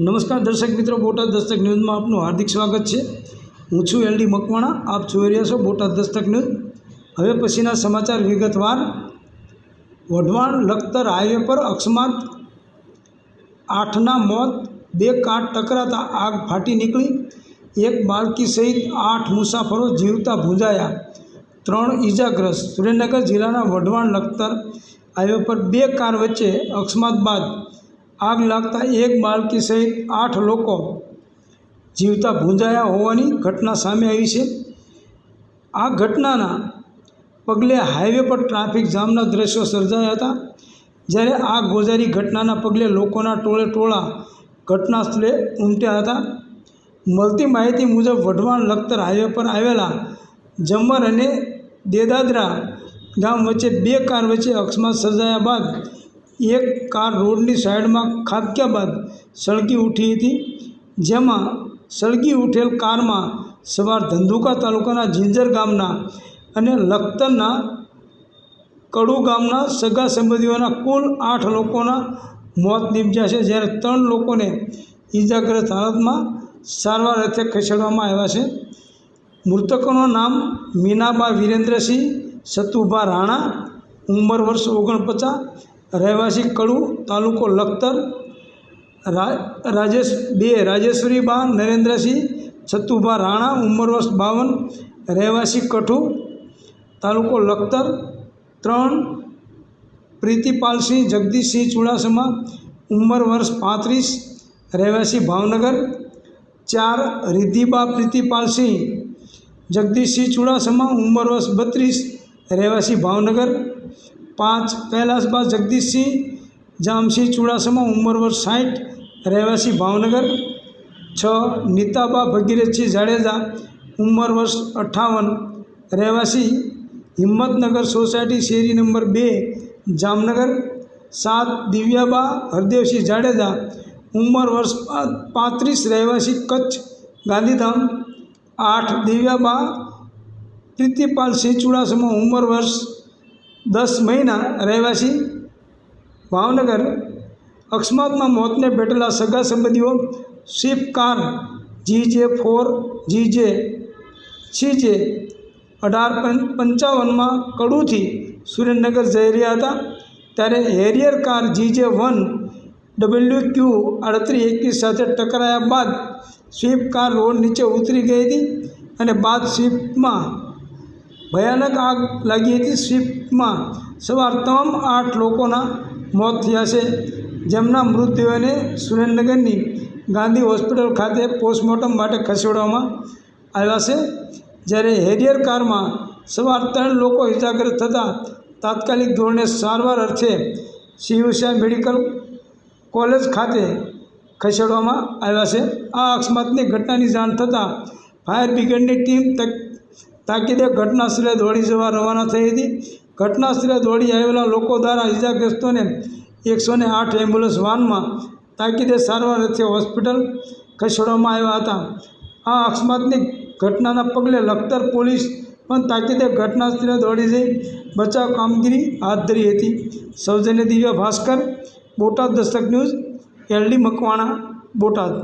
નમસ્કાર દર્શક મિત્રો, બોટાદ દસ્તક ન્યૂઝમાં આપનું હાર્દિક સ્વાગત છે. હું છું એલડી મકવાણા, આપ જોઈ રહ્યા છો બોટાદ દસ્તક ન્યૂઝ. હવે પછીના સમાચાર વિગતવાર. વઢવાણ લખતર હાઈવે પર અકસ્માત. આઠના મોત, બે કાર ટકરાતા આગ ફાટી નીકળી. એક બાળકી સહિત આઠ મુસાફરો જીવતા ભૂંજાયા. ત્રણ ઈજાગ્રસ્ત. સુરેન્દ્રનગર જિલ્લાના વઢવાણ લખતર હાઈવે પર બે કાર વચ્ચે અકસ્માત બાદ આગ લાગતા એક બાળકી સહિત આઠ લોકો જીવતા ભૂંજાયા હોવાની ઘટના સામે આવી છે. આ ઘટનાના પગલે હાઈવે પર ટ્રાફિક જામના દ્રશ્યો સર્જાયા હતા, જ્યારે આ ગોઝારી ઘટનાના પગલે લોકોના ટોળે ટોળા ઘટના સ્થળે ઉમટ્યા હતા. મળતી માહિતી મુજબ, વઢવાણ લખતર હાઈવે પર આવેલા જમર અને દેદાદરા ગામ વચ્ચે બે કાર વચ્ચે અકસ્માત સર્જાયા બાદ એક કાર રોડની સાઈડમાં ખાબક્યા બાદ સળગી ઉઠી હતી. જેમાં સળગી ઉઠેલ કારમાં સવાર ધંધુકા તાલુકાના જિંજર ગામના અને લખતરના કડુ ગામના સગા સંબંધીઓના કુલ આઠ લોકોના મોત નીપજ્યા છે. જ્યારે ત્રણ લોકોને ઈજાગ્રસ્ત હાલતમાં સારવાર અર્થે ખસેડવામાં આવ્યા છે. મૃતકોનું નામ મીનાબા વિરેન્દ્રસિંહ, સતુભા રાણા, ઉંમર વર્ષ ઓગણપચાસ રહેવાસી કડુ, તાલુકો લખતર રાજેશ, બે રાજેશ્વરીબા નરેન્દ્રસિંહ છતુભા રાણા ઉંમર વર્ષ બાવન, રહેવાસી કઠુ, તાલુકો લખતર, ત્રણ, પ્રીતિપાલસિંહ, જગદીશસિંહ ચુડાસમા ઉંમર વર્ષ પાંત્રીસ, રહેવાસી ભાવનગર, ચાર, રિદ્ધિબા પ્રીતિપાલસિંહ, જગદીશસિંહ ચુડાસમા ઉંમર વર્ષ બત્રીસ, રહેવાસી ભાવનગર પાંચ કૈલાસબા જગદીશસિંહ જામસિંહ ચુડાસમા ઉંમર વર્ષ સાઠ રહેવાસી ભાવનગર. છ નીતાબા ભગીરથસિંહ જાડેજા ઉંમર વર્ષ અઠ્ઠાવન રહેવાસી હિંમતનગર સોસાયટી શેરી નંબર બે, જામનગર. સાત દિવ્યાબા હરદેવસિંહ જાડેજા ઉંમર વર્ષ પાંત્રીસ, રહેવાસી કચ્છ ગાંધીધામ. આઠ દિવ્યાબા પ્રીતિપાલસિંહ ચુડાસમા ઉંમર વર્ષ દસ મહિના રહેવાસી ભાવનગર અકસ્માતમાં મોતને ભેટેલા સગા સંબંધીઓ સ્વિફ્ટ કાર જી જે ફોર જી જે સી જે અઢાર પંચાવનમાં કડુથી સુરેન્દ્રનગર જઈ રહ્યા હતા. ત્યારે હેરિયર કાર જી જે વન ડબલ્યુ ક્યુ અડત્રીસ એકવીસ સાથે ટકરાયા બાદ સ્વિફ્ટ કાર રોડ નીચે ઉતરી ગઈ હતી અને બાદ સ્વિફ્ટમાં ભયાનક આગ લાગી હતી. સ્વિફ્ટમાં સવાર તમામ આઠ લોકોના મોત થયા છે. જેમના મૃતદેહોને સુરેન્દ્રનગરની ગાંધી હોસ્પિટલ ખાતે પોસ્ટમોર્ટમ માટે ખસેડવામાં આવ્યા છે. જ્યારે હેરિયર કારમાં સવાર ત્રણ લોકો ઇજાગ્રસ્ત થતાં તાત્કાલિક ધોરણે સારવાર અર્થે શિવસા મેડિકલ કોલેજ ખાતે ખસેડવામાં આવ્યા છે. આ અકસ્માતની ઘટનાની જાણ થતાં ફાયર બ્રિગેડની ટીમ તાકીદે ઘટના સ્થળે દોડી જવા રવાના થઈ હતી. ઘટના સ્થળે દોડી આવેલા લોકો દ્વારા ઇજાગ્રસ્તોને એકસો ને આઠ એમ્બ્યુલન્સ વાનમાં તાકીદે સારવાર અર્થે હોસ્પિટલ ખસેડવામાં આવ્યા હતા. આ અકસ્માતની ઘટનાના પગલે લખતર પોલીસ પણ તાકીદે ઘટના સ્થળે દોડી જઈ બચાવ કામગીરી હાથ ધરી હતી. સૌજન્ય દિવ્ય ભાસ્કર, બોટાદ દસ્તક ન્યૂઝ, એલડી મકવાણા, બોટાદ.